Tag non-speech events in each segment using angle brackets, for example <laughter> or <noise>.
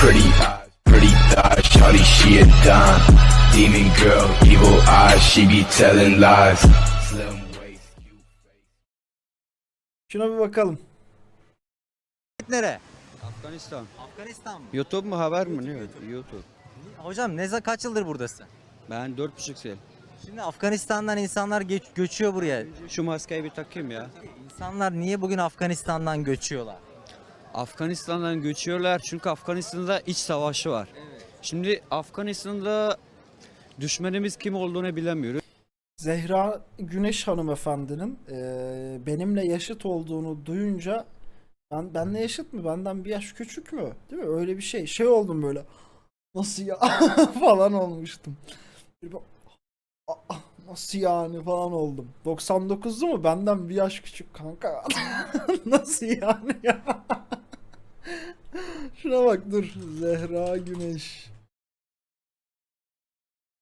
Pretty eyes, pretty thighs, shawty she a dime. Demon girl, evil eyes, she be telling lies. Slim waist, you Şuna bir bakalım. Nere? Afganistan. Afganistan mı? YouTube mu haber mi ne? YouTube. Hocam ne kaç yıldır buradasın? Ben dört buçuk sene. Şimdi Afganistan'dan insanlar geç, göçüyor buraya. Şu maskeyi bir takayım ya. İnsanlar niye bugün Afganistan'dan göçüyorlar? Afganistan'dan göçüyorlar çünkü Afganistan'da iç savaşı var. Şimdi Afganistan'da düşmanımız kim olduğunu bilemiyoruz. Zehra Güneş hanımefendinin eee, benimle yaşıt olduğunu duyunca ben benle yaşıt mı? Benden bir yaş küçük mü? Değil mi? Öyle bir şey. Şey oldum böyle. Nasıl ya <laughs> falan olmuştum. Nasıl yani falan oldum. 99'lu mu? Benden bir yaş küçük kanka. <laughs> Nasıl yani ya? Şuna bak dur. Zehra Güneş.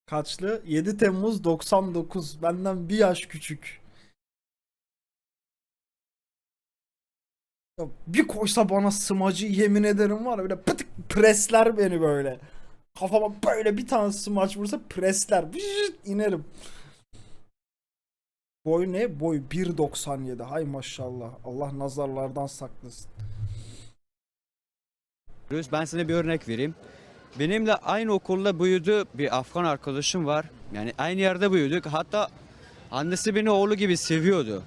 Kaçlı? 7 Temmuz 99. Benden bir yaş küçük. Ya bir koysa bana smacı yemin ederim var ya böyle pıtık presler beni böyle. Kafama böyle bir tane smaç vursa presler. Vıжıt inerim. Boy ne? Boy 1.97. Hay maşallah. Allah nazarlardan saklasın. Ben sana bir örnek vereyim. Benimle aynı okulda büyüdü bir Afgan arkadaşım var. Yani aynı yerde büyüdük. Hatta annesi beni oğlu gibi seviyordu.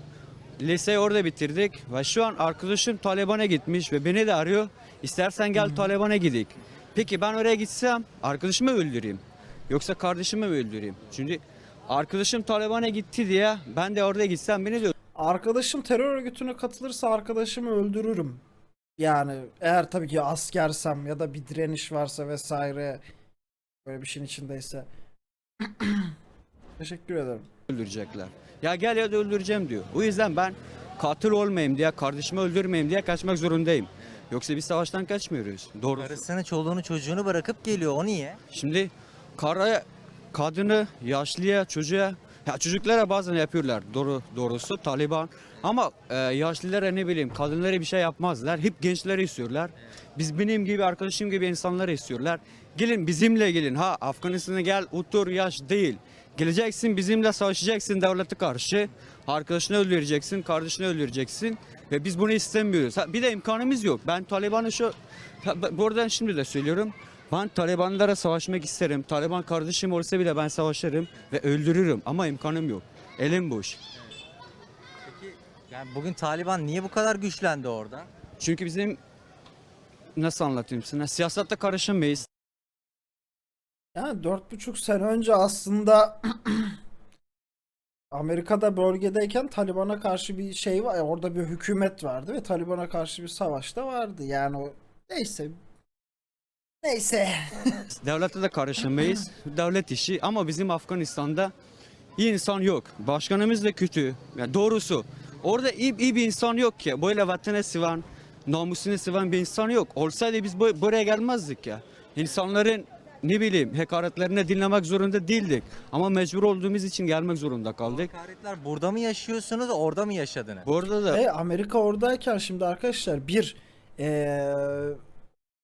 Liseyi orada bitirdik ve şu an arkadaşım Taliban'a gitmiş ve beni de arıyor. İstersen gel Taliban'a gidik. Peki ben oraya gitsem arkadaşımı öldüreyim. Yoksa kardeşimi mi öldüreyim? Çünkü arkadaşım Taliban'a gitti diye ben de oraya gitsem beni de Arkadaşım terör örgütüne katılırsa arkadaşımı öldürürüm. Yani eğer tabii ki askersem ya da bir direniş varsa vesaire böyle bir şeyin içindeyse. Teşekkür ederim. öldürecekler. Ya gel ya da öldüreceğim diyor. O yüzden ben katil olmayayım diye, kardeşimi öldürmeyeyim diye kaçmak zorundayım. Yoksa biz savaştan kaçmıyoruz. Doğru. Karısını, çoluğunu, çocuğunu bırakıp geliyor. O niye? Şimdi karaya, kadını, yaşlıya, çocuğa, ya çocuklara bazen yapıyorlar doğru doğrusu Taliban. Ama e, yaşlılara ne bileyim kadınlara bir şey yapmazlar. Hep gençleri istiyorlar. Biz benim gibi arkadaşım gibi insanları istiyorlar. Gelin bizimle gelin. Ha Afganistan'a gel otur yaş değil. Geleceksin bizimle savaşacaksın devlete karşı. Arkadaşını öldüreceksin, kardeşini öldüreceksin. Ve biz bunu istemiyoruz. Ha, bir de imkanımız yok. Ben Taliban'ı şu... Buradan şimdi de söylüyorum. Ben Talibanlara savaşmak isterim. Taliban kardeşim olsa bile ben savaşırım ve öldürürüm. Ama imkanım yok. Elim boş. Peki yani bugün Taliban niye bu kadar güçlendi orada? Çünkü bizim nasıl anlatayım sana? Siyasatta karışamayız. Yani dört buçuk sene önce aslında <clears throat> Amerika'da bölgedeyken Taliban'a karşı bir şey var. Orada bir hükümet vardı ve Taliban'a karşı bir savaş da vardı. Yani o neyse. Neyse. <laughs> Devlete de karışamayız. Devlet işi ama bizim Afganistan'da iyi insan yok. Başkanımız da kötü. Yani doğrusu orada iyi, iyi bir insan yok ki. Böyle vatanı seven, namusunu seven bir insan yok. Olsaydı biz bu- buraya gelmezdik ya. İnsanların ne bileyim hakaretlerini dinlemek zorunda değildik. Ama mecbur olduğumuz için gelmek zorunda kaldık. Hakaretler burada mı yaşıyorsunuz, orada mı yaşadınız? Bu arada da Ve Amerika oradayken şimdi arkadaşlar bir eee,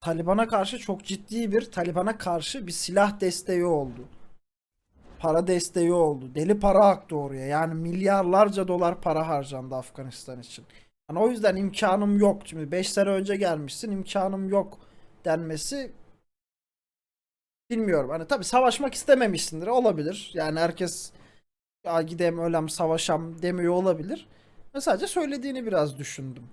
Taliban'a karşı çok ciddi bir Taliban'a karşı bir silah desteği oldu. Para desteği oldu. Deli para aktı oraya. Yani milyarlarca dolar para harcandı Afganistan için. Yani o yüzden imkanım yok. Şimdi 5 sene önce gelmişsin imkanım yok denmesi bilmiyorum. Hani tabii savaşmak istememişsindir. Olabilir. Yani herkes ya gidem ölem savaşam demiyor olabilir. Ben sadece söylediğini biraz düşündüm.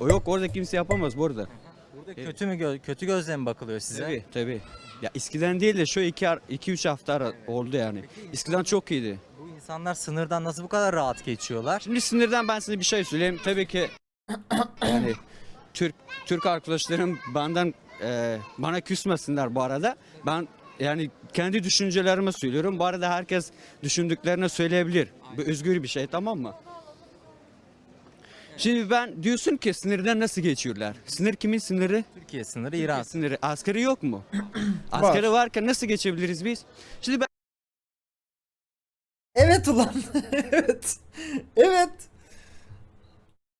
o yok orada kimse yapamaz bu arada. Burada kötü mü gö- kötü gözle mi bakılıyor size? Tabii tabii. Ya eskiden değil de şu 2 3 hafta ara- oldu yani. Eskiden çok iyiydi. Bu insanlar sınırdan nasıl bu kadar rahat geçiyorlar? Şimdi sinirden ben size bir şey söyleyeyim. Tabii ki yani Türk Türk arkadaşlarım benden e, bana küsmesinler bu arada. Ben yani kendi düşüncelerimi söylüyorum. Bu arada herkes düşündüklerini söyleyebilir. Bu özgür bir şey tamam mı? Şimdi ben diyorsun ki sınırdan nasıl geçiyorlar? Sınır kimin sınırı? Türkiye sınırı İran. Sınırı. Askeri yok mu? <clears throat> Askeri varken nasıl geçebiliriz biz? Şimdi ben Evet ulan. <laughs> evet. Evet.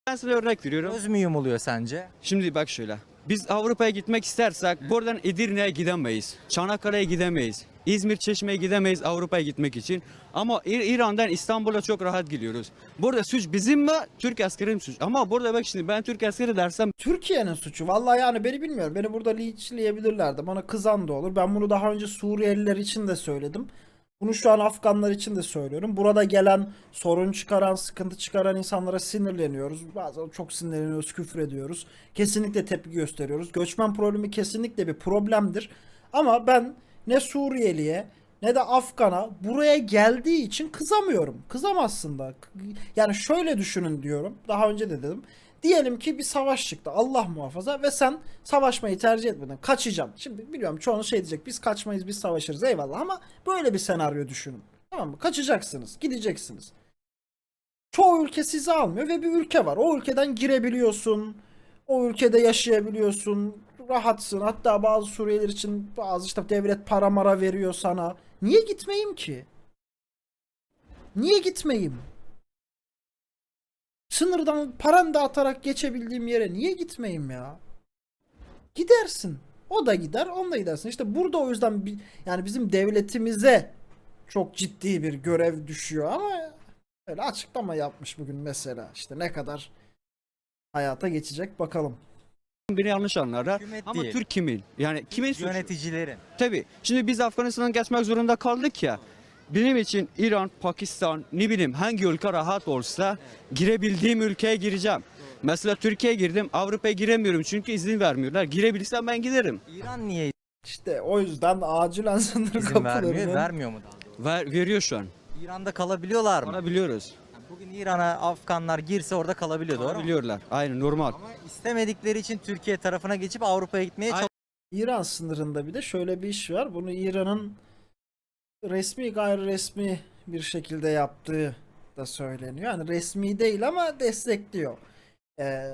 ben size örnek veriyorum. Göz mü yumuluyor sence? Şimdi bak şöyle. Biz Avrupa'ya gitmek istersek buradan Edirne'ye gidemeyiz. Çanakkale'ye gidemeyiz. İzmir Çeşme'ye gidemeyiz Avrupa'ya gitmek için. Ama İr- İran'dan İstanbul'a çok rahat gidiyoruz. Burada suç bizim mi? Türk askerin suç. Ama burada bak şimdi ben Türk askeri dersem Türkiye'nin suçu. Vallahi yani beni bilmiyorum. Beni burada linçleyebilirlerdi. Bana kızan da olur. Ben bunu daha önce Suriyeliler için de söyledim. Bunu şu an Afganlar için de söylüyorum. Burada gelen sorun çıkaran, sıkıntı çıkaran insanlara sinirleniyoruz. Bazen çok sinirleniyoruz, küfür ediyoruz. Kesinlikle tepki gösteriyoruz. Göçmen problemi kesinlikle bir problemdir. Ama ben ne Suriyeliye ne de Afgan'a buraya geldiği için kızamıyorum. Kızamazsın da. Yani şöyle düşünün diyorum. Daha önce de dedim. Diyelim ki bir savaş çıktı. Allah muhafaza ve sen savaşmayı tercih etmedin. Kaçacaksın. Şimdi biliyorum çoğunuz şey diyecek. Biz kaçmayız biz savaşırız eyvallah ama böyle bir senaryo düşünün. Tamam mı? Kaçacaksınız. Gideceksiniz. Çoğu ülke sizi almıyor ve bir ülke var. O ülkeden girebiliyorsun. O ülkede yaşayabiliyorsun. Rahatsın. Hatta bazı Suriyeliler için bazı işte devlet para mara veriyor sana. Niye gitmeyeyim ki? Niye gitmeyeyim? Sınırdan paran dağıtarak geçebildiğim yere niye gitmeyeyim ya? Gidersin. O da gider, on da gidersin. İşte burada o yüzden bi- yani bizim devletimize çok ciddi bir görev düşüyor ama öyle açıklama yapmış bugün mesela. İşte ne kadar hayata geçecek bakalım. beni yanlış anlarlar. Hükümet Ama değil. Türk kimin? Yani kimin suçu? Yöneticilerin. Tabii. Şimdi biz Afganistan'a geçmek zorunda kaldık ya. Benim için İran, Pakistan, ne bileyim hangi ülke rahat olsa girebildiğim ülkeye gireceğim. Mesela Türkiye'ye girdim, Avrupa'ya giremiyorum çünkü izin vermiyorlar. Girebilirsem ben giderim. İran niye İşte o yüzden acilen sınır izin vermiyor? kapılarını Vermiyor mu daha doğrusu? Ver, veriyor şu an. İran'da kalabiliyorlar mı? Bana biliyoruz. Bugün İran'a Afganlar girse orada kalabiliyor doğru mu? Biliyorlar. Aynen normal. Ama istemedikleri için Türkiye tarafına geçip Avrupa'ya gitmeye Aynen. İran sınırında bir de şöyle bir iş var. Bunu İran'ın resmi gayri resmi bir şekilde yaptığı da söyleniyor. Yani resmi değil ama destekliyor. Ee,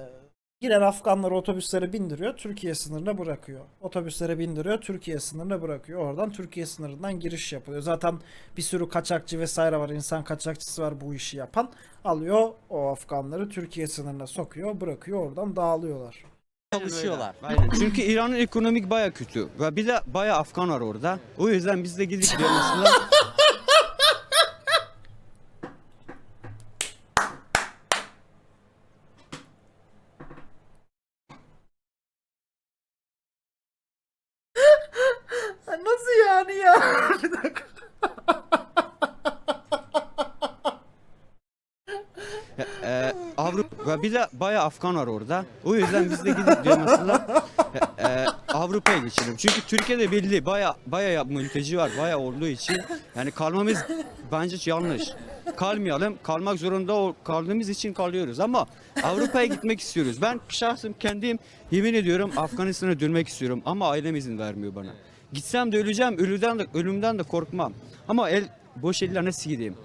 giren Afganları otobüslere bindiriyor, Türkiye sınırına bırakıyor. Otobüslere bindiriyor, Türkiye sınırına bırakıyor. Oradan Türkiye sınırından giriş yapılıyor. Zaten bir sürü kaçakçı vesaire var, insan kaçakçısı var bu işi yapan. Alıyor o Afganları Türkiye sınırına sokuyor, bırakıyor, oradan dağılıyorlar. Çalışıyorlar. Aynen. Çünkü İran'ın ekonomik baya kötü. Ve bir de baya Afgan var orada. O yüzden biz de gidip diyor <laughs> mesela. Nasıl yani ya? Bir dakika. e, Avrupa ve bir de baya Afgan var orada. O yüzden biz de gidip diyor e, e, Avrupa'ya geçelim. Çünkü Türkiye'de belli baya baya ya- mülteci var baya olduğu için yani kalmamız bence yanlış. Kalmayalım. Kalmak zorunda kaldığımız için kalıyoruz ama Avrupa'ya gitmek istiyoruz. Ben şahsım kendim yemin ediyorum Afganistan'a dönmek istiyorum ama ailem izin vermiyor bana. Gitsem de öleceğim. Ölüden de ölümden de korkmam. Ama el boş elle nasıl gideyim?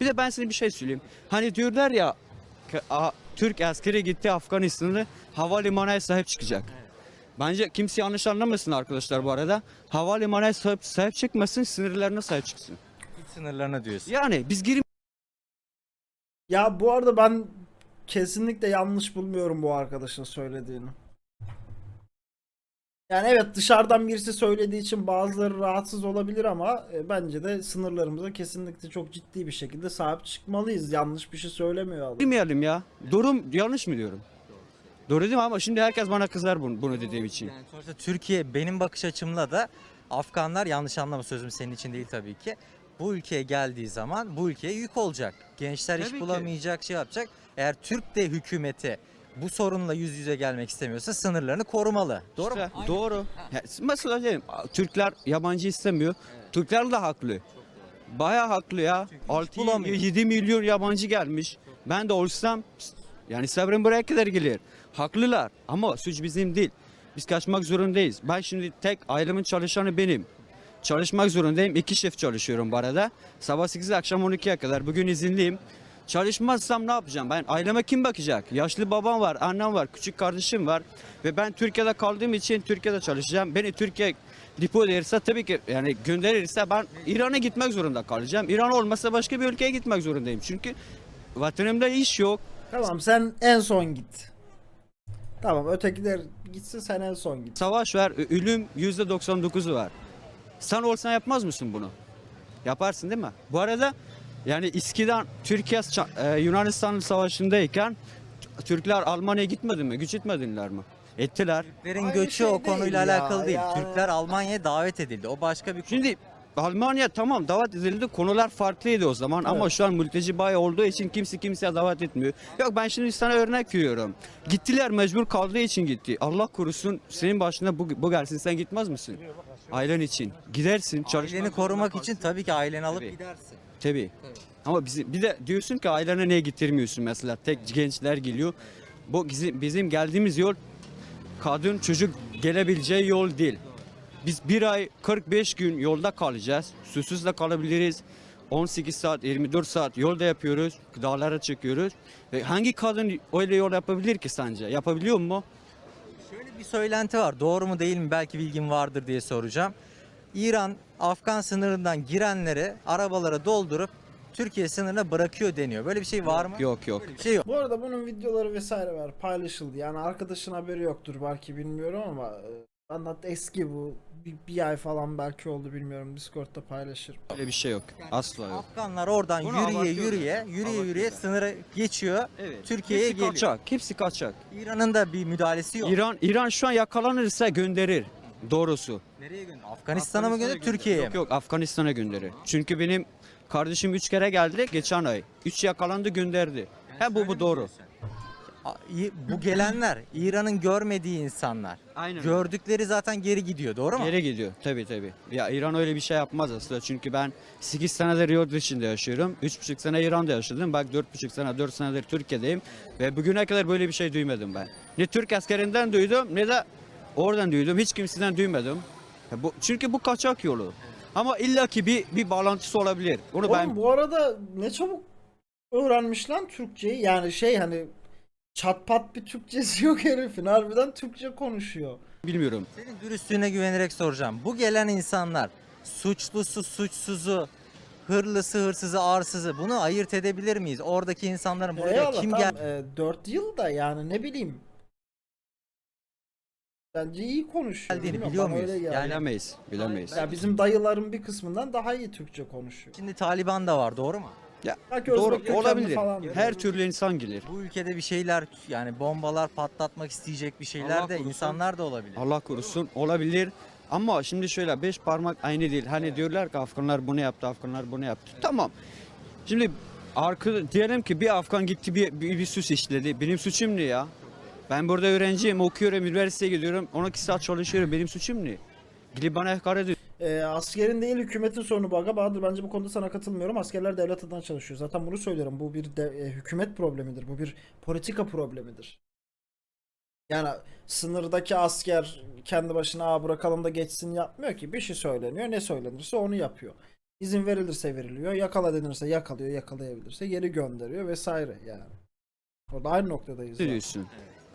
Bir de ben size bir şey söyleyeyim. Hani diyorlar ya Türk askeri gitti Afganistan'ı havalimanına sahip çıkacak. Bence kimse yanlış anlamasın arkadaşlar bu arada. Havalimanına sahip, sahip çıkmasın, sınırlarına sahip çıksın. İç sınırlarına diyorsun. Yani biz girim Ya bu arada ben kesinlikle yanlış bulmuyorum bu arkadaşın söylediğini. Yani evet dışarıdan birisi söylediği için bazıları rahatsız olabilir ama e, bence de sınırlarımıza kesinlikle çok ciddi bir şekilde sahip çıkmalıyız. Yanlış bir şey söylemiyor adam. girmeyelim ya. Doğru yanlış mı diyorum? Doğru değil mi ama şimdi herkes bana kızar bunu, bunu dediğim için. Yani sonuçta Türkiye benim bakış açımla da Afganlar yanlış anlama sözüm senin için değil tabii ki. Bu ülkeye geldiği zaman bu ülkeye yük olacak. Gençler Tabii iş ki. bulamayacak, şey yapacak. Eğer Türk de hükümeti bu sorunla yüz yüze gelmek istemiyorsa sınırlarını korumalı. Doğru mu? İşte, doğru. Ya, mesela diyelim Türkler yabancı istemiyor. Türkler de haklı. Baya haklı ya. iş 6 bulamıyor. 7 milyon yabancı gelmiş. Ben de olsam yani sabrım buraya kadar gelir. Haklılar ama suç bizim değil. Biz kaçmak zorundayız. Ben şimdi tek ailemin çalışanı benim. Çalışmak zorundayım. İki shift çalışıyorum bu arada. Sabah 8'de akşam 12'ye kadar. Bugün izinliyim. Çalışmazsam ne yapacağım? Ben aileme kim bakacak? Yaşlı babam var, annem var, küçük kardeşim var. Ve ben Türkiye'de kaldığım için Türkiye'de çalışacağım. Beni Türkiye depo verirse tabii ki yani gönderirse ben İran'a gitmek zorunda kalacağım. İran olmasa başka bir ülkeye gitmek zorundayım. Çünkü vatanımda iş yok. Tamam sen en son git. Tamam ötekiler gitsin sen en son git. Savaş var, ölüm %99'u var. Sen olsan yapmaz mısın bunu? Yaparsın değil mi? Bu arada yani İskiden Türkiye e, Yunanistan savaşındayken Türkler Almanya'ya gitmedi mi? Güç etmediler mi? Ettiler. Türklerin Aynı göçü şey o konuyla değil ya, alakalı değil. yani. Türkler Almanya'ya davet edildi. O başka bir konu. Şimdi Almanya tamam davet edildi konular farklıydı o zaman ama şu an mülteci bayi olduğu için kimse kimseye davet etmiyor. Yok ben şimdi sana örnek veriyorum. Gittiler mecbur kaldığı için gitti. Allah korusun senin başına bu, bu gelsin sen gitmez misin? Ailen için. Gidersin çalışmak Aileni korumak için tabii ki aileni alıp Tabii. gidersin. Tabii. Ama bizi, bir de diyorsun ki ailene niye getirmiyorsun mesela tek gençler geliyor. Bu bizim, bizim geldiğimiz yol kadın çocuk gelebileceği yol değil. Biz bir ay 45 gün yolda kalacağız. Susuz da kalabiliriz. 18 saat 24 saat yolda yapıyoruz. Dağlara çıkıyoruz. Ve hangi kadın öyle yol yapabilir ki sence? Yapabiliyor mu? Şöyle bir söylenti var. Doğru mu değil mi? Belki bilgin vardır diye soracağım. İran Afgan sınırından girenleri arabalara doldurup Türkiye sınırına bırakıyor deniyor. Böyle bir şey var mı? Yok yok. Böyle bir şey yok. Bu arada bunun videoları vesaire var paylaşıldı. Yani arkadaşın haberi yoktur belki bilmiyorum ama e, anlat eski bu. Bir, bir ay falan belki oldu bilmiyorum. Discord'da paylaşırım. Öyle bir şey yok. Asla yok. Afganlar oradan Bunu yürüye yürüye, yürüye yürüye Abartıyorlar. sınırı geçiyor. Evet. Türkiye'ye Hepsi geliyor. kaçak. Hepsi kaçak. İran'ın da bir müdahalesi yok. İran İran şu an yakalanırsa gönderir. Doğrusu. Nereye gönderiyor? Afganistan'a mı gönderiyor, Türkiye'ye Yok mi? yok Afganistan'a gönderir. Çünkü benim kardeşim 3 kere geldi geçen ay. 3 yakalandı gönderdi. He bu bu doğru. A- İ- Bu gelenler İran'ın görmediği insanlar. Aynen. Gördükleri zaten geri gidiyor, doğru mu? Geri gidiyor tabi tabi. Ya İran öyle bir şey yapmaz aslında çünkü ben 8 senedir yurt dışında yaşıyorum. 3,5 sene İran'da yaşadım. Bak 4,5 sene 4 senedir Türkiye'deyim. Ve bugüne kadar böyle bir şey duymadım ben. Ne Türk askerinden duydum ne de oradan duydum. Hiç kimseden duymadım. Bu, çünkü bu kaçak yolu. Ama illaki bir bir bağlantısı olabilir. Onu Oğlum ben bu arada ne çabuk öğrenmiş lan Türkçeyi. Yani şey hani çat pat bir Türkçesi yok herifin. Harbiden Türkçe konuşuyor. bilmiyorum. Senin dürüstlüğüne güvenerek soracağım. Bu gelen insanlar suçlusu suçsuzu, hırlısı hırsızı arsızı bunu ayırt edebilir miyiz? Oradaki insanların buraya Eyvallah kim tamam. gel? 4 yıl da yani ne bileyim. Bence iyi konuşuyor. Geldiğini biliyor bana muyuz? öyle geldi. Bilemeyiz. Bilemeyiz. Ya bizim dayıların bir kısmından daha iyi Türkçe konuşuyor. Şimdi Taliban da var, doğru mu? Ya, Belki doğru kökenli olabilir. falan. Her türlü insan gelir. Bu ülkede bir şeyler yani bombalar patlatmak isteyecek bir şeyler Allah de korusun. insanlar da olabilir. Allah korusun olabilir. Ama şimdi şöyle beş parmak aynı değil. Hani diyorlar ki Afganlar bunu yaptı, Afganlar bunu yaptı. Tamam. Şimdi arka, diyelim ki bir Afgan gitti bir, bir, bir suç işledi. Benim suçum ne ya? Ben burada öğrenciyim, okuyorum, üniversiteye gidiyorum. 12 saat çalışıyorum. Benim suçum ne? Gidip bana hakaret ediyor. Ee, askerin değil hükümetin sorunu bu aga. Bahadır bence bu konuda sana katılmıyorum. Askerler devlet adına çalışıyor. Zaten bunu söylüyorum. Bu bir de, e, hükümet problemidir. Bu bir politika problemidir. Yani sınırdaki asker kendi başına Aa, bırakalım da geçsin yapmıyor ki. Bir şey söyleniyor. Ne söylenirse onu yapıyor. İzin verilirse veriliyor. Yakala denirse yakalıyor. Yakalayabilirse geri gönderiyor vesaire yani. Orada aynı noktadayız. Ne yani.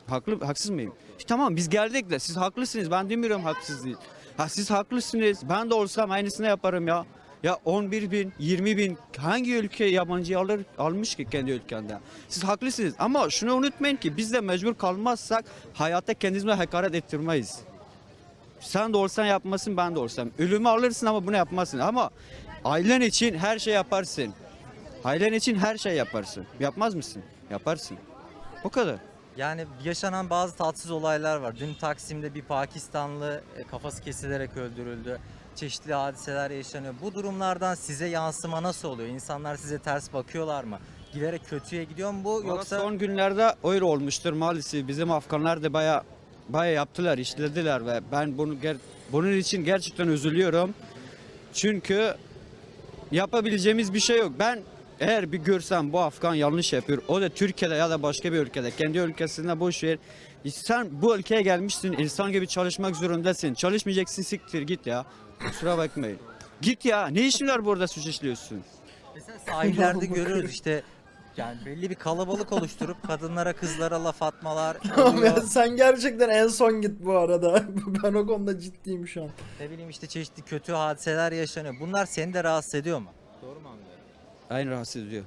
Haklı, haksız mıyım? Tamam biz geldik de siz haklısınız. Ben demiyorum haksız değil. Ha siz haklısınız. Ben de olsam aynısını yaparım ya. Ya 11 bin, 20 bin hangi ülke yabancı alır, almış ki kendi ülkende? Siz haklısınız ama şunu unutmayın ki biz de mecbur kalmazsak hayatta kendimize hakaret ettirmeyiz. Sen de olsan yapmasın ben de olsam. Ölümü alırsın ama bunu yapmazsın. Ama ailen için her şey yaparsın. Ailen için her şey yaparsın. Yapmaz mısın? Yaparsın. O kadar. Yani yaşanan bazı tatsız olaylar var. Dün Taksim'de bir Pakistanlı e, kafası kesilerek öldürüldü. Çeşitli hadiseler yaşanıyor. Bu durumlardan size yansıma nasıl oluyor? İnsanlar size ters bakıyorlar mı? Giderek kötüye gidiyor mu bu Yoksa yoksa son günlerde öyle olmuştur maalesef. Bizim Afganlar da baya baya yaptılar, işlediler ve ben bunu ger- bunun için gerçekten üzülüyorum. Çünkü yapabileceğimiz bir şey yok. Ben eğer bir görsem bu Afgan yanlış yapıyor. O da Türkiye'de ya da başka bir ülkede. Kendi ülkesinde boş ver. Sen bu ülkeye gelmişsin. insan gibi çalışmak zorundasın. Çalışmayacaksın siktir git ya. Kusura bakmayın. Git ya. Ne işin var burada suç işliyorsun? mesela sahillerde görüyoruz işte yani belli bir kalabalık oluşturup kadınlara kızlara laf atmalar <laughs> Tamam ya sen gerçekten en son git bu arada. <laughs> ben o konuda ciddiyim şu an. ne bileyim işte çeşitli kötü hadiseler yaşanıyor. Bunlar seni de rahatsız ediyor mu? Doğru mu anlıyorum? Aynı rahatsız ediyor.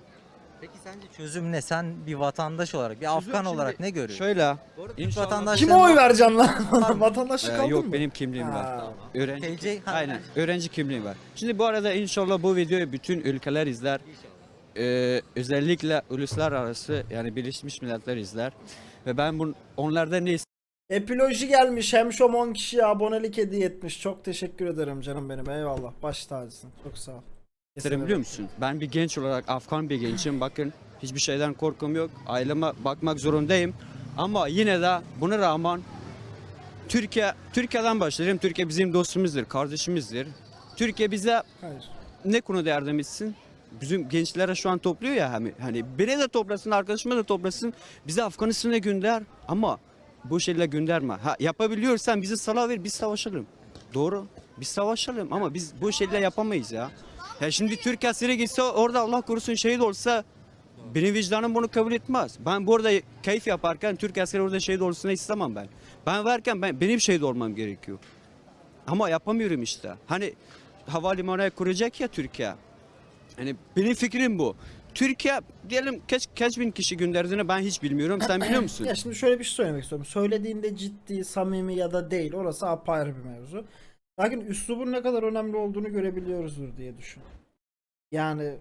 Peki sence çözüm ne? Sen bir vatandaş olarak, bir Afgan şimdi olarak ne görüyorsun? Şöyle. Türk İnşallah- vatandaşlarının- Kime oy vereceksin lan? <laughs> <laughs> Vatandaşlık Ee, aldın yok mı? benim kimliğim var. Ha. Öğrenci. TC ha, Aynen. Öğrenci kimliğim var. Şimdi bu arada inşallah bu videoyu bütün ülkeler izler. Ee, özellikle uluslararası yani Birleşmiş Milletler izler. Ve ben bun, onlardan ne Epiloji gelmiş. Hemşom 10 kişiye abonelik hediye etmiş. Çok teşekkür ederim canım benim. Eyvallah. Baş tacısın. Çok sağ ol. İsterim biliyor musun? Ben bir genç olarak Afgan bir gençim. Bakın hiçbir şeyden korkum yok. Aileme bakmak zorundayım. Ama yine de buna rağmen Türkiye Türkiye'den başlayayım. Türkiye bizim dostumuzdur, kardeşimizdir. Türkiye bize Hayır. ne konuda yardım etsin? Bizim gençlere şu an topluyor ya hani, hani biri de toplasın, arkadaşıma da toplasın. Bizi Afganistan'a gönder ama bu şeyle gönderme. Ha yapabiliyorsan bizi sala ver biz savaşalım. Doğru. Biz savaşalım ama biz bu şeyle yapamayız ya. Ya şimdi Türk askeri gitse orada Allah korusun şehit olsa benim vicdanım bunu kabul etmez. Ben burada keyif yaparken Türk askeri orada şehit olsun istemem ben. Ben varken ben benim şehit olmam gerekiyor. Ama yapamıyorum işte. Hani havalimanı kuracak ya Türkiye. Hani benim fikrim bu. Türkiye diyelim kaç, kaç bin kişi gönderdiğini ben hiç bilmiyorum. Sen biliyor musun? <clears throat> Ya şimdi şöyle bir şey söylemek istiyorum. Söylediğinde ciddi, samimi ya da değil. Orası apayrı bir mevzu. Lakin üslubun ne kadar önemli olduğunu görebiliyoruzdur diye düşün. Yani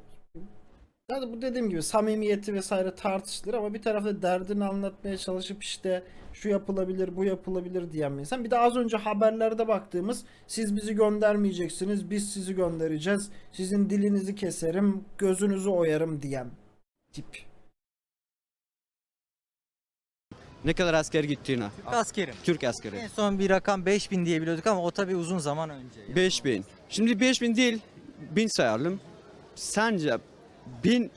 yani bu dediğim gibi samimiyeti vesaire tartışılır ama bir tarafta derdini anlatmaya çalışıp işte şu yapılabilir, bu yapılabilir diyen bir insan. Bir de az önce haberlerde baktığımız siz bizi göndermeyeceksiniz, biz sizi göndereceğiz. Sizin dilinizi keserim, gözünüzü oyarım diyen tip. Ne kadar asker gittiğine. Türk askeri. Türk askeri. En son bir rakam 5000 diye biliyorduk ama o tabii uzun zaman önce. Yani. 5000. Şimdi 5000 değil 1000 sayalım. Sence 1000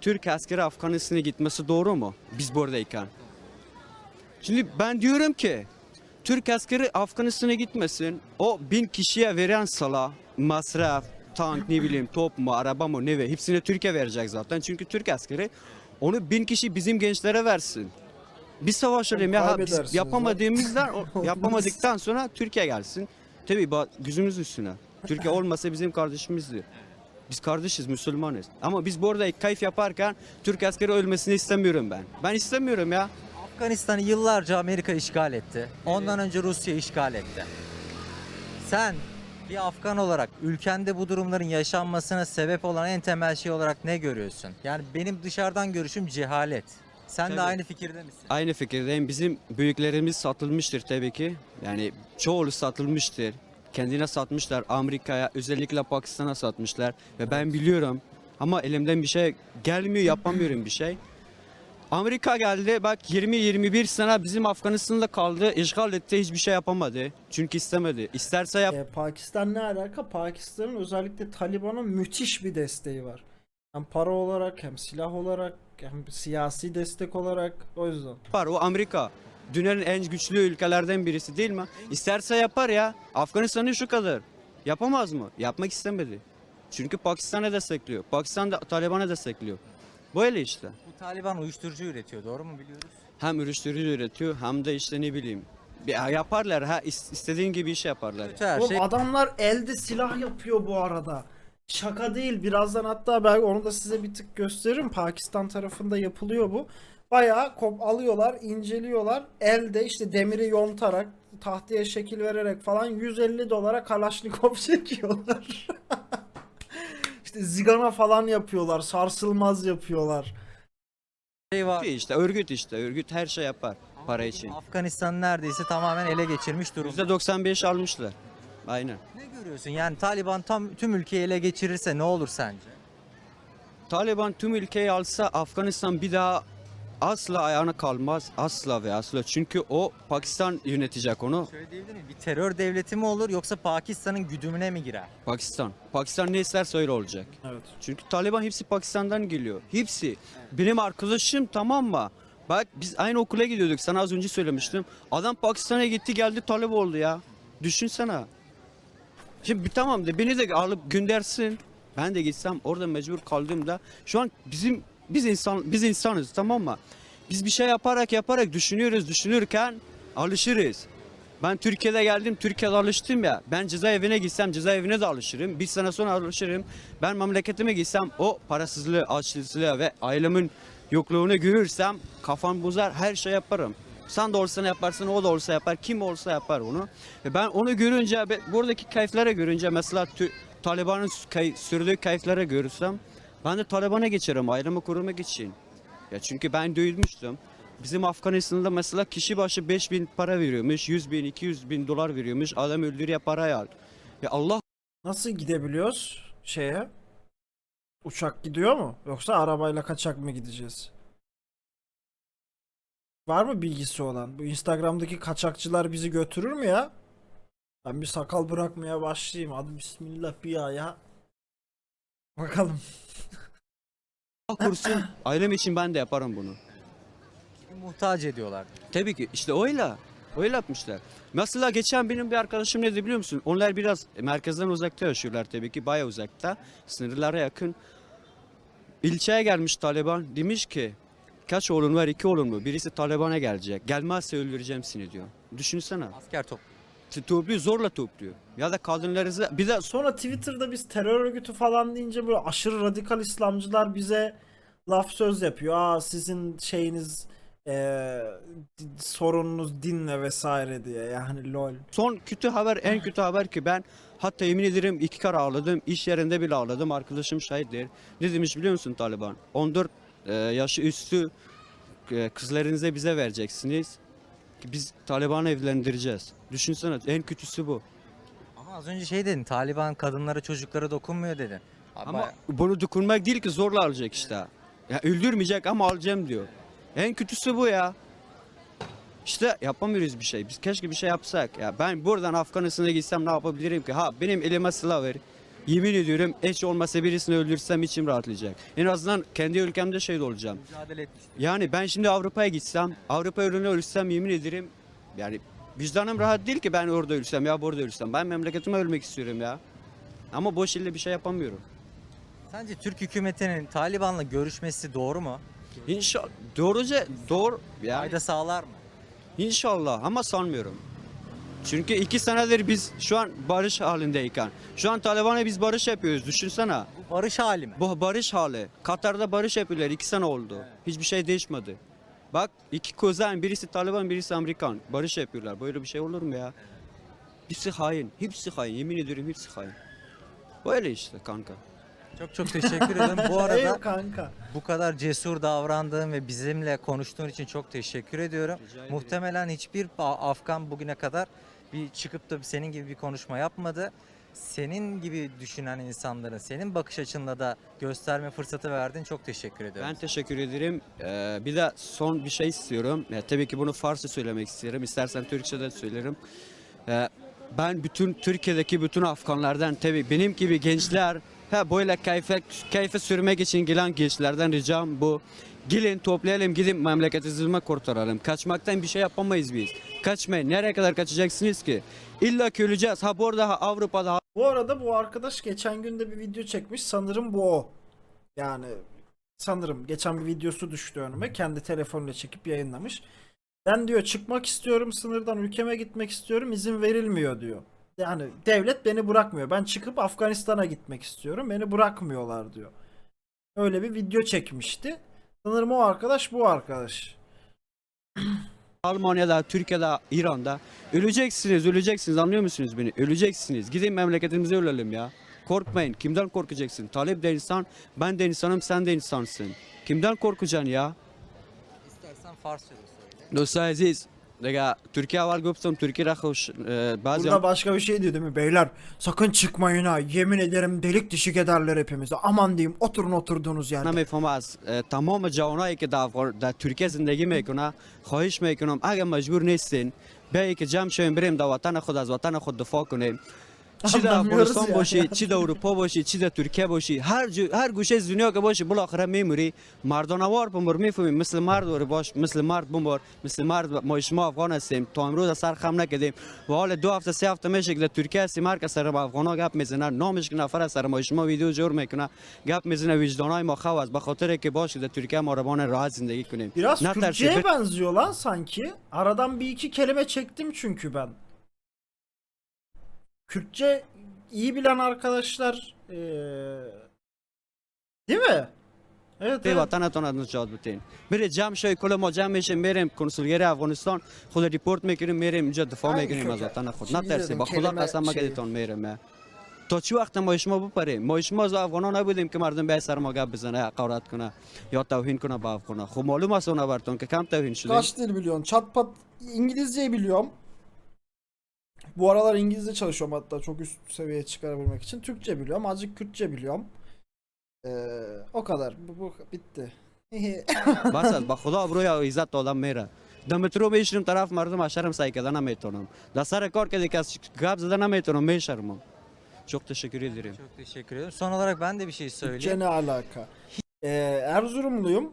Türk askeri Afganistan'a gitmesi doğru mu? Biz buradayken. Şimdi ben diyorum ki Türk askeri Afganistan'a gitmesin. O bin kişiye veren sala, masraf, tank ne bileyim top mu, araba mı ne ve hepsini Türkiye verecek zaten. Çünkü Türk askeri onu bin kişi bizim gençlere versin. Biz savaşalım ya. Biz Olmaz. yapamadıktan sonra Türkiye gelsin. Tabii gözümüz üstüne. Türkiye olmasa bizim kardeşimizdi. Biz kardeşiz, Müslümanız. Ama biz burada kayıf yaparken Türk askeri ölmesini istemiyorum ben. Ben istemiyorum ya. Afganistan'ı yıllarca Amerika işgal etti. Ondan önce Rusya işgal etti. Sen bir Afgan olarak ülkende bu durumların yaşanmasına sebep olan en temel şey olarak ne görüyorsun? Yani benim dışarıdan görüşüm cehalet. Sen de aynı fikirde misin? Aynı fikirdeyim. Bizim büyüklerimiz satılmıştır tabii ki. Yani çoğu satılmıştır. Kendine satmışlar. Amerika'ya, özellikle Pakistan'a satmışlar. Ve ben biliyorum. Ama elimden bir şey gelmiyor, yapamıyorum bir şey. Amerika geldi bak 20-21 sene bizim Afganistan'da kaldı. işgal etti hiçbir şey yapamadı. Çünkü istemedi. İsterse yap. E, Pakistan ne alaka? Pakistan'ın özellikle Taliban'a müthiş bir desteği var. Hem para olarak hem silah olarak hem siyasi destek olarak o yüzden. yapar. O Amerika. Dünyanın en güçlü ülkelerden birisi değil mi? İsterse yapar ya. Afganistan'ı şu kadar. Yapamaz mı? Yapmak istemedi. Çünkü Pakistan'a destekliyor. Pakistan da Taliban'a destekliyor. Böyle işte. Bu Taliban uyuşturucu üretiyor doğru mu biliyoruz? Hem uyuşturucu üretiyor hem de işte ne bileyim. Ya yaparlar ha is- istediğin gibi iş yaparlar. Kötü her Oğlum şey. adamlar elde silah yapıyor bu arada. Şaka değil. Birazdan hatta ben onu da size bir tık gösteririm. Pakistan tarafında yapılıyor bu. Bayağı kop alıyorlar, inceliyorlar. Elde işte demiri yontarak, tahtaya şekil vererek falan 150 dolara Kalaşnikov <laughs> çekiyorlar. <laughs> işte zigana falan yapıyorlar, sarsılmaz yapıyorlar. şey var. İşte örgüt işte örgüt her şey yapar para için. Afganistan'ı neredeyse tamamen ele geçirmiş durumda. %95 almışlar. Aynen. Ne görüyorsun? Yani Taliban tam tüm ülkeyi ele geçirirse ne olur sence? Taliban tüm ülkeyi alsa Afganistan bir daha asla ayağına kalmaz. Asla ve asla. Çünkü o Pakistan yönetecek onu. Şöyle diyebilir miyim? Bir terör devleti mi olur yoksa Pakistan'ın güdümüne mi girer? Pakistan. Pakistan ne isterse öyle olacak. Evet. Çünkü Taliban hepsi Pakistan'dan geliyor. Hepsi. Benim arkadaşım tamam mı? Bak biz aynı okula gidiyorduk. Sana az önce söylemiştim. Adam Pakistan'a gitti geldi talep oldu ya. Düşünsene. Şimdi tamam da beni de alıp göndersin. Ben de gitsem orada mecbur kaldığımda şu an bizim biz insan biz insanız tamam mı? Biz bir şey yaparak yaparak düşünüyoruz düşünürken alışırız. Ben Türkiye'de geldim, Türkiye'de alıştım ya. Ben cezaevine gitsem cezaevine de alışırım. Bir sene sonra alışırım. Ben memleketime gitsem o parasızlığı, açlığı ve ailemin yokluğunu görürsem kafam bozar, her şey yaparım. Sen de olsa yaparsın, o da olsa yapar, kim olsa yapar onu. Ve ben onu görünce, buradaki keyiflere görünce mesela Taliban'ın sürdüğü keyiflere görürsem ben de Taliban'a geçerim, ailemi korumak için. Ya çünkü ben duymuştum. Bizim Afganistan'da mesela kişi başı 5000 para veriyormuş, 100 bin, 200 bin dolar veriyormuş. Adam öldürüyor parayı al. Ya Allah Nasıl gidebiliyoruz şeye? Uçak gidiyor mu? Yoksa arabayla kaçak mı gideceğiz? Var mı bilgisi olan? Bu Instagram'daki kaçakçılar bizi götürür mü ya? Ben bir sakal bırakmaya başlayayım. Hadi bismillah bir ya ya. Bakalım. korusun. <laughs> Ailem için ben de yaparım bunu. Muhtaç ediyorlar. Tabii ki işte öyle. Öyle yapmışlar. Mesela geçen benim bir arkadaşım ne dedi biliyor musun? Onlar biraz merkezden uzakta yaşıyorlar tabii ki. Baya uzakta. Sınırlara yakın. İlçeye gelmiş Taliban. Demiş ki kaç oğlun var? iki oğlun mu? Birisi Taliban'a gelecek. Gelmezse öldüreceğim seni diyor. Düşünsene. Asker top. Topluyor zorla topluyor. Ya da kadınları bir de Sonra Twitter'da biz terör örgütü falan deyince böyle aşırı radikal İslamcılar bize laf söz yapıyor. Aa sizin şeyiniz eee, sorununuz dinle vesaire diye yani lol. Son kötü haber en kötü haber ki ben hatta yemin ederim iki kere ağladım. iş yerinde bile ağladım. Arkadaşım şahittir. Ne demiş biliyor musun Taliban? 14 e, yaşı üstü e, kızlarınızı bize vereceksiniz. Biz Taliban'ı evlendireceğiz. Düşünsene en kötüsü bu. Ama az önce şey dedin. Taliban kadınlara çocuklara dokunmuyor dedin. Ama bunu dokunmak değil ki zorla alacak işte. Ya öldürmeyecek ama alacağım diyor. En kötüsü bu ya. İşte yapamıyoruz bir şey. Biz keşke bir şey yapsak. Ya ben buradan Afganistan'a gitsem ne yapabilirim ki? Ha benim elime silah ver. Yemin ediyorum hiç olmasa birisini öldürsem içim rahatlayacak. En azından kendi ülkemde şey de olacağım. mücadele etmiş. Yani ben şimdi Avrupa'ya gitsem, Avrupa ürünü ölsem yemin ederim yani vicdanım rahat değil ki ben orada ölsem ya burada ölsem. Ben memleketime ölmek istiyorum ya. Ama boş elle bir şey yapamıyorum. Sence Türk hükümetinin Taliban'la görüşmesi doğru mu? İnşallah doğruca doğru yani Fayda sağlar mı? inşallah ama sanmıyorum. Çünkü iki senedir biz şu an barış halindeyken şu an Taliban'a biz barış yapıyoruz düşünsene. Bu barış hali mi? Bu barış hali. Katar'da barış yapıyorlar iki sene oldu. Hiçbir şey değişmedi. Bak iki kuzen birisi Taliban birisi Amerikan barış yapıyorlar. Böyle bir şey olur mu ya? Hepsi hain. Hepsi hain. Yemin ediyorum hepsi hain. Böyle işte kanka. Çok çok teşekkür ederim. Bu arada Ey kanka. bu kadar cesur davrandığın ve bizimle konuştuğun için çok teşekkür ediyorum. Rica ederim. Muhtemelen hiçbir A- Afgan bugüne kadar bir çıkıp da senin gibi bir konuşma yapmadı. Senin gibi düşünen insanların, senin bakış açınla da gösterme fırsatı verdin. Çok teşekkür ediyorum. Ben teşekkür ederim. Ee, bir de son bir şey istiyorum. Ya, tabii ki bunu Farsça söylemek isterim. İstersen Türkçe de söylerim. Ee, ben bütün Türkiye'deki bütün Afganlardan tabii benim gibi gençler ha böyle keyfe, keyfe sürmek için gelen gençlerden ricam bu. Gelin toplayalım gidip memleketimizi kurtaralım. Kaçmaktan bir şey yapamayız biz. Kaçmayın. Nereye kadar kaçacaksınız ki? İlla ki öleceğiz. Ha bu arada ha Avrupa'da Bu arada bu arkadaş geçen günde bir video çekmiş. Sanırım bu o. Yani sanırım geçen bir videosu düştü önüme. Kendi telefonuyla çekip yayınlamış. Ben diyor çıkmak istiyorum sınırdan ülkeme gitmek istiyorum izin verilmiyor diyor. Yani devlet beni bırakmıyor. Ben çıkıp Afganistan'a gitmek istiyorum. Beni bırakmıyorlar diyor. Öyle bir video çekmişti. Sanırım o arkadaş bu arkadaş. Almanya'da, Türkiye'de, İran'da öleceksiniz, öleceksiniz anlıyor musunuz beni? Öleceksiniz. Gidin memleketimize ölelim ya. Korkmayın. Kimden korkacaksın? Talep de insan, ben de insanım, sen de insansın. Kimden korkacaksın ya? İstersen Farsça da söyle. Dost aziz, دیگه Türkiye var guptum, Türkiye'de hoş, e, bazı Burada başka bir şey diyor değil mi? Beyler sakın çıkmayın ha. Yemin ederim delik dişik ederler hepimizi. Aman diyeyim oturun oturduğunuz yerde. نمیفهم از اه، تمام جوانایی که در, افغان- در ترکیه زندگی میکنن خواهش میکنم اگه مجبور نیستین بیایی که جمع شویم بریم در وطن خود از وطن خود دفاع کنیم çi de Anlamıyoruz Afganistan ya. boşi, çi de Avrupa boşi, çi de Türkiye boşi. Her cü, her guşe z dünya ke boşi bula khara memuri. Mardana var bumur mefumi. Misli mard var boş, misli mard bumur. Misli mard ma işma Afgan estim. Ta imroz sar kham nekedim. Ve hal du hafta se hafta meşek de Türkiye estim her kasar ba Afgana gap mezine. Namiş ki nafar sar ma işma video jor mekuna. Gap mezine vicdanay ma khavaz. Ba khatere ke boş de Türkiye ma raban rahat zindagi kunim. Biraz Ne tersi, Türkçe'ye sanki. Aradan bir iki kelime çektim çünkü ben. Kürtçe iyi bilen arkadaşlar eee, değil mi? Evet, به evet. وطنتان از نجات بدین میره جمع شوی کل ما جمع میشیم میریم کنسولگری افغانستان خود ریپورت میکنیم میریم اینجا دفاع Hangi میکنیم از köke? وطن خود چیزی نترسید دادیم، با خدا کلمه قسم چی؟ مگدتان میریم تا چی وقت ما شما بپریم ما شما از افغانان نبودیم که مردم به سر ما گپ بزنه حقارت کنه یا توهین کنه به افغان خب معلوم است اون برتون که کم توهین شدیم Kaç dil biliyorsun? Çat pat İngilizceyi biliyorum. Bu aralar İngilizce çalışıyorum hatta çok üst seviyeye çıkarabilmek için. Türkçe biliyorum. Azıcık Kürtçe biliyorum. Ee, o kadar. Bu, bu bitti. بس است با خدا ابروی و عزت آدم میره در مترو میشینم طرف مردم از شرم سعی کردن نمیتونم در سر کار که دیگه از گپ زدن نمیتونم میشرمم çok teşekkür ederim. Çok teşekkür ederim. Son olarak ben de bir şey Türkçe söyleyeyim. ne alaka? Ee, Erzurumluyum.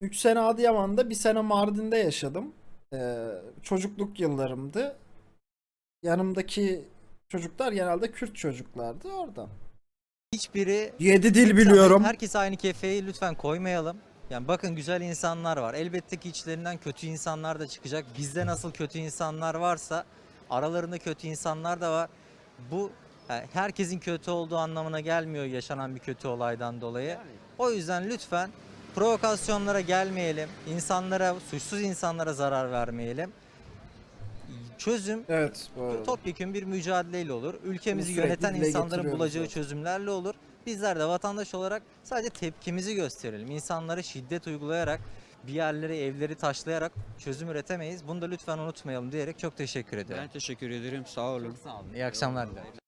3 sene Adıyaman'da, bir sene Mardin'de yaşadım. Ee, çocukluk yıllarımdı. Yanımdaki çocuklar genelde Kürt çocuklardı oradan. Hiçbiri 7 dil biliyorum. Herkes aynı kefeyi lütfen koymayalım. Yani bakın güzel insanlar var. Elbette ki içlerinden kötü insanlar da çıkacak. Bizde nasıl kötü insanlar varsa aralarında kötü insanlar da var. Bu yani herkesin kötü olduğu anlamına gelmiyor yaşanan bir kötü olaydan dolayı. O yüzden lütfen provokasyonlara gelmeyelim. İnsanlara, suçsuz insanlara zarar vermeyelim. Çözüm Evet. topyekun bir mücadeleyle olur. Ülkemizi sürekli yöneten insanların bulacağı zaten. çözümlerle olur. Bizler de vatandaş olarak sadece tepkimizi gösterelim. İnsanlara şiddet uygulayarak, bir yerleri, evleri taşlayarak çözüm üretemeyiz. Bunu da lütfen unutmayalım diyerek çok teşekkür ediyorum. Ben teşekkür ederim. Sağ olun. Sağ olun. İyi akşamlar dilerim.